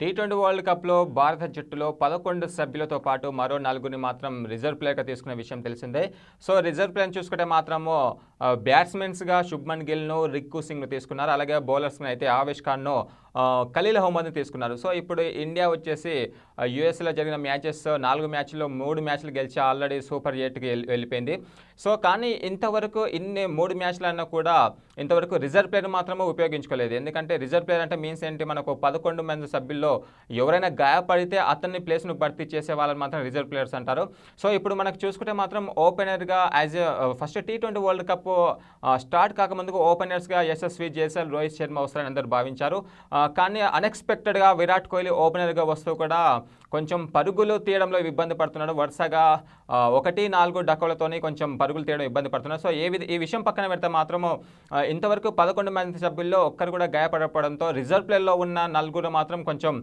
Tea twenty world కప్లో భారత జట్టులో పదకొండు సభ్యులతో పాటు మరో నలుగురిని మాత్రం రిజర్వ్ ప్లేయర్గా తీసుకున్న విషయం తెలిసిందే. సో రిజర్వ్ ప్లేయర్ చూసుకుంటే మాత్రము బ్యాట్స్మెన్స్గా శుభ్మన్ గిల్ను రిక్కు సింగ్ను తీసుకున్నారు. అలాగే బౌలర్స్ని అయితే ఆవేష్ ఖాన్ను ఖలీల్ అహ్మద్ని తీసుకున్నారు. సో ఇప్పుడు ఇండియా వచ్చేసి యుఎస్లో జరిగిన మ్యాచెస్ నాలుగు మ్యాచ్లో మూడు మ్యాచ్లు గెలిచి ఆల్రెడీ సూపర్ ఎయిట్కి వెళ్ళి వెళ్ళిపోయింది. సో కానీ ఇంతవరకు ఇన్ని మూడు మ్యాచ్లన్నా కూడా ఇంతవరకు రిజర్వ్ ప్లేయర్ మాత్రమే ఉపయోగించుకోలేదు. ఎందుకంటే రిజర్వ్ ప్లేయర్ అంటే మీన్స్ ఏంటి? మనకు పదకొండు మంది సభ్యుల్లో ఎవరైనా గాయపడితే అతన్ని ప్లేస్ను భర్తీ చేసే వాళ్ళని మాత్రం రిజర్వ్ ప్లేయర్స్ అంటారు. సో ఇప్పుడు మనకు చూసుకుంటే మాత్రం ఓపెనర్గా as first T twenty world cup start కాకముందుకు ఓపెనర్స్గా యశస్వి జేసల్ రోహిత్ శర్మ వస్తారని అందరూ భావించారు. Uh, కానీ అన్ఎక్స్పెక్టెడ్గా విరాట్ కోహ్లీ ఓపెనర్గా వస్తూ కూడా కొంచెం పరుగులు తీయడంలో ఇబ్బంది పడుతున్నాడు. వరుసగా uh, ఒకటి నాలుగు డక్కులతోని కొంచెం పరుగులు తీయడం ఇబ్బంది పడుతున్నాడు. సో ఏ విధ ఈ విషయం పక్కన పెడితే మాత్రము uh, ఇంతవరకు పదకొండు మంది సభ్యుల్లో ఒక్కరు కూడా గాయపడకపోవడంతో రిజర్వ్ ప్లేయర్లో ఉన్న నలుగురు మాత్రం కొంచెం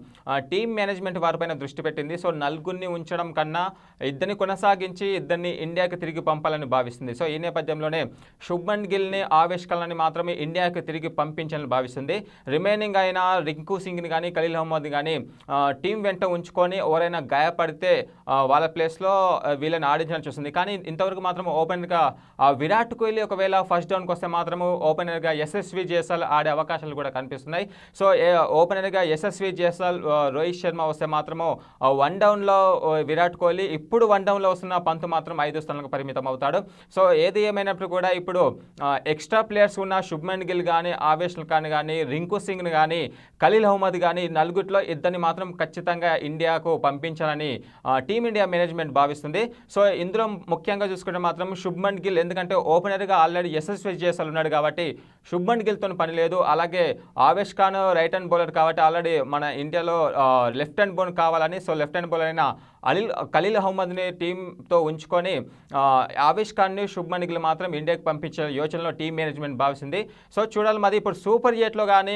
టీమ్ మేనేజ్మెంట్ వారిపైన దృష్టి పెట్టింది. సో నలుగురిని ఉంచడం కన్నా ఇద్దరిని కొనసాగించి ఇద్దరిని ఇండియాకి తిరిగి పంపాలని భావిస్తుంది. సో ఈ నేపథ్యంలోనే శుభ్మన్ గిల్ని ఆవేష్ మాత్రమే ఇండియాకి తిరిగి పంపించాలని భావిస్తుంది. రిమైనింగ్ అయిన రింకు సింగ్ని కానీ ఖలీల్ అహ్మద్ని కానీ టీం వెంట ఉంచుకొని ఎవరైనా గాయపడితే వాళ్ళ ప్లేస్లో వీళ్ళని ఆడించాలని చూస్తుంది కానీ ఇంతవరకు మాత్రం ఓపెనర్గా విరాట్ కోహ్లీ ఒకవేళ ఫస్ట్ డౌన్కి వస్తే మాత్రము ఓపెనర్గా ఎస్ఎస్వి జేఎస్ఎల్ ఆడే అవకాశాలు కూడా కనిపిస్తున్నాయి. సో ఓపెనర్గా ఎస్ఎస్వి జేఎస్ఎల్ ఆ, రోహిత్ శర్మ వస్తే మాత్రము వన్ డౌన్లో విరాట్ కోహ్లీ ఇప్పుడు వన్ డౌన్లో వస్తున్న పంత్ మాత్రం ఐదు స్థానాలకు పరిమితం అవుతాడు సో ఏది ఏమైనప్పుడు కూడా ఇప్పుడు ఎక్స్ట్రా ప్లేయర్స్ ఉన్న శుభ్మన్ గిల్ కానీ ఆవేష్ ఖాన్ కానీ రింకు సింగ్ని కానీ ఖలీల్ అహ్మద్ కానీ నలుగురిలో ఇద్దరిని మాత్రం ఖచ్చితంగా ఇండియాకు పంపించాలని టీమిండియా మేనేజ్మెంట్ భావిస్తుంది. సో ఇందులో ముఖ్యంగా చూసుకుంటే మాత్రం శుభ్మన్ గిల్ ఎందుకంటే ఓపెనర్గా ఆల్రెడీ ఎస్ఎస్వి చేసాలు ఉన్నాడు కాబట్టి శుభ్మన్ గిల్తో పని లేదు. అలాగే Avesh Khan right hand bowler కాబట్టి ఆల్రెడీ మన ఇండియాలో లెఫ్ట్ హ్యాండ్ బౌలర్ కావాలని సో లెఫ్ట్ హ్యాండ్ బౌలర్ అయిన అలిల్ ఖలీల్ అహ్మద్ని టీంతో ఉంచుకొని ఆ, ఆవేష్ ఖాన్ని శుభ్మన్ గిల్ మాత్రం ఇండియాకి పంపించే యోచనలో టీం మేనేజ్మెంట్ భావిస్తుంది. సో చూడాలి మరి ఇప్పుడు సూపర్ ఎయిట్లో కానీ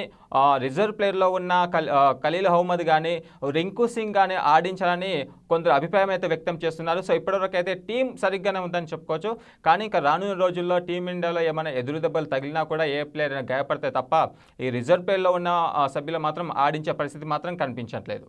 రిజర్వ్ ప్లేయర్లో ఉన్న కలీల్ ఖలీల్ అహ్మద్ కానీ రింకు సింగ్ కానీ ఆడించాలని కొందరు అభిప్రాయం అయితే వ్యక్తం చేస్తున్నారు. సో ఇప్పటివరకు అయితే టీం సరిగ్గానే ఉందని చెప్పుకోవచ్చు. కానీ ఇంకా రానున్న రోజుల్లో టీమిండియాలో ఏమైనా ఎదురు దెబ్బలు తగిలినా కూడా ఏ ప్లేయర్ గాయపడితే తప్ప ఈ రిజర్వ్ ప్లేయర్లో ఉన్న ఆ, సభ్యులు మాత్రం ఆడించే పరిస్థితి మాత్రం కనిపించట్లేదు.